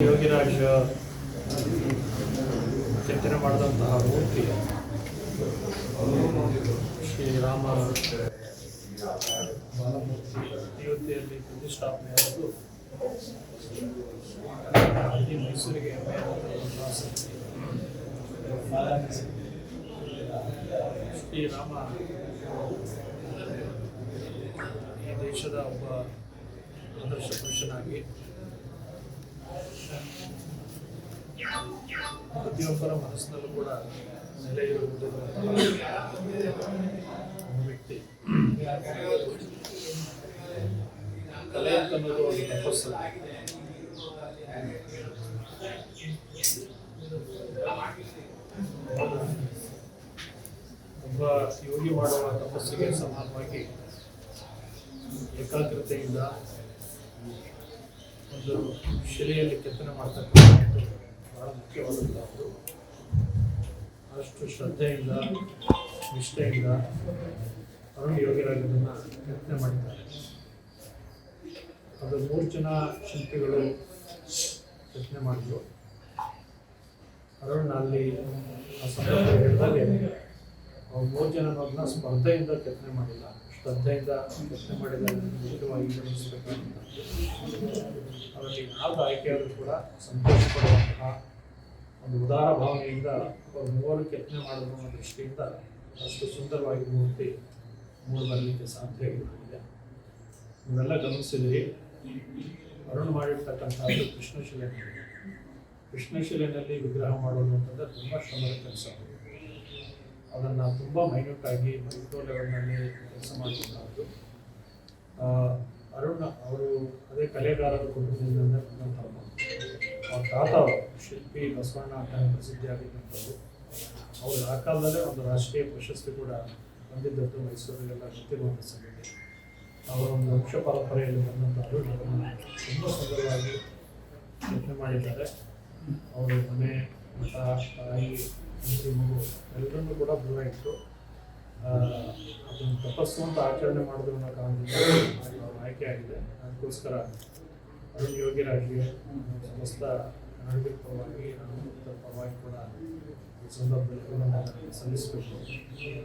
ಯೋಗಿರಾಜ್ ಚಿಂತನೆ ಮಾಡಿದಂತಹ ಮೂರ್ತಿ ಶ್ರೀರಾಮ ಬಾಲಮೂರ್ತಿ ಅಯೋಧ್ಯೆಯಲ್ಲಿ ಪ್ರತಿಷ್ಠಾಪನೆಯಾದ್ದು ಇಡೀ ಮೈಸೂರಿಗೆ ಶ್ರೀರಾಮ ಈ ದೇಶದ ಒಬ್ಬ ಆದರ್ಶ ಪುರುಷನಾಗಿ ಪ್ರತಿಯೊಬ್ಬರ ಮನಸ್ಸಿನಲ್ಲೂ ಕೂಡ ನೆಲೆ ಒಬ್ಬ ವ್ಯಕ್ತಿ. ಕಲೆ ಅಂತ ಅನ್ನೋದು ಒಂದು ತಪಸ್ಸು. ಒಬ್ಬ ಯೋಗಿ ಮಾಡುವ ತಪಸ್ಸಿಗೆ ಸಮಾನವಾಗಿ ಏಕಾಗ್ರತೆಯಿಂದ ಒಂದು ಶಿಲೆಯಲ್ಲಿ ಕೆತ್ತನೆ ಮಾಡ್ತಕ್ಕಂಥದ್ದು ಬಹಳ ಮುಖ್ಯವಾದಂಥದ್ದು ಅಷ್ಟು ಶ್ರದ್ಧೆಯಿಂದ, ನಿಷ್ಠೆಯಿಂದ ಅರುಣ್ ಯೋಗಿರಾಜ್ ಅದನ್ನು ಕೆತ್ತನೆ ಮಾಡಿದ್ದಾರೆ. ಅದು ಮೂರು ಜನ ಶಿಲ್ಪಿಗಳು ಯತ್ನೆ ಮಾಡಿದ್ರು. ಅರುಣ್ ಅಲ್ಲಿ ಆ ಹೇಳಿದಾಗೆ ಅವ್ರು ಮೂರು ಜನ ಮಗ್ನ ಸ್ಪರ್ಧೆಯಿಂದ ಕೆತ್ತನೆ ಮಾಡಿಲ್ಲ. ಶ್ರದ್ಧೆಯಿಂದ ಕೆತ್ತನೆ ಮಾಡಿದ್ದಾರೆ ಮುಖ್ಯವಾಗಿ ಗಮನಿಸಬೇಕಾದಂಥದ್ದು ಅದರಲ್ಲಿ ನಾಲ್ಕು ಆಯ್ಕೆಯಾದರೂ ಕೂಡ ಸಂತೋಷ ಪಡುವಂತಹ ಒಂದು ಉದಾರ ಭಾವನೆಯಿಂದ ಅವರು ಮೂವರು ಕೆತ್ತನೆ ಅನ್ನೋ ದೃಷ್ಟಿಯಿಂದ ಅಷ್ಟು ಸುಂದರವಾಗಿ ಮೂರ್ತಿ ಮೂರು ಬರಲಿಕ್ಕೆ ಸಾಧ್ಯ ಇದೆ ನೀವೆಲ್ಲ ಗಮನಿಸಿದ್ರಿ ಅರುಣ್ ಮಾಡಿರ್ತಕ್ಕಂಥದ್ದು ಕೃಷ್ಣಶಿಲೆ ಕೃಷ್ಣಶಿಲೆಯಲ್ಲಿ ವಿಗ್ರಹ ಮಾಡೋದು ಅಂತಂದ್ರೆ ತುಂಬ ಶ್ರಮದ ಕೆಲಸ. ಅದನ್ನು ತುಂಬ ಮೈನ್ಯೂಟ್ ಆಗಿ ಮೈಕ್ರೋ ಲೆವೆಲ್ನಲ್ಲಿ ಕೆಲಸ ಮಾಡುವಂಥದ್ದು ಅರುಣ್ ಅವರು ಅದೇ ಕಲೆಗಾರರ ಕುಟುಂಬದಿಂದ ಬಂದಂಥವ್ರು ಅವ್ರ ತಾತ ಶಿಲ್ಪಿ ಬಸವಣ್ಣ ಅಂತ ಪ್ರಸಿದ್ಧಿಯಾಗಿದ್ದಂಥವ್ರು ಅವರು ಆ ಕಾಲದಲ್ಲೇ ಒಂದು ರಾಷ್ಟ್ರೀಯ ಪ್ರಶಸ್ತಿ ಕೂಡ ಬಂದಿದ್ದದ್ದು ಮೈಸೂರಿಗೆಲ್ಲ ಗೊತ್ತಿರುವಂಥ ಸಂಗತಿ ಅವರ ಒಂದು ವಂಶ ಪರಂಪರೆಯಲ್ಲಿ ಬಂದಂಥ ಅರುಣ್ ಅವರನ್ನು ತುಂಬ ಸುಂದರವಾಗಿ ಯತ್ನ ಮಾಡಿದ್ದಾರೆ. ಅವರು ಮನೆ, ಮಠ, ತಾಯಿ ಮಗು ಎಲ್ಲರನ್ನೂ ಕೂಡ ದೂರ ಇತ್ತು. ಅದನ್ನು ತಪಸ್ಸು ಅಂತ ಆಚರಣೆ ಮಾಡಿದ್ರು ಅನ್ನೋ ಕಾರಣದಿಂದ ಆಗಿದೆ ಅದಕ್ಕೋಸ್ಕರ ಅರುಣ್ ಯೋಗಿರಾಜ್ಗೆ ಸಮಸ್ತ ಕನ್ನಡಿಗರ ಪರವಾಗಿ ನಮ್ಮ ಪರವಾಗಿ ಕೂಡ ಈ ಸಂದರ್ಭದಲ್ಲಿ ಅಭಿನಂದನೆ ಸಲ್ಲಿಸಬೇಕು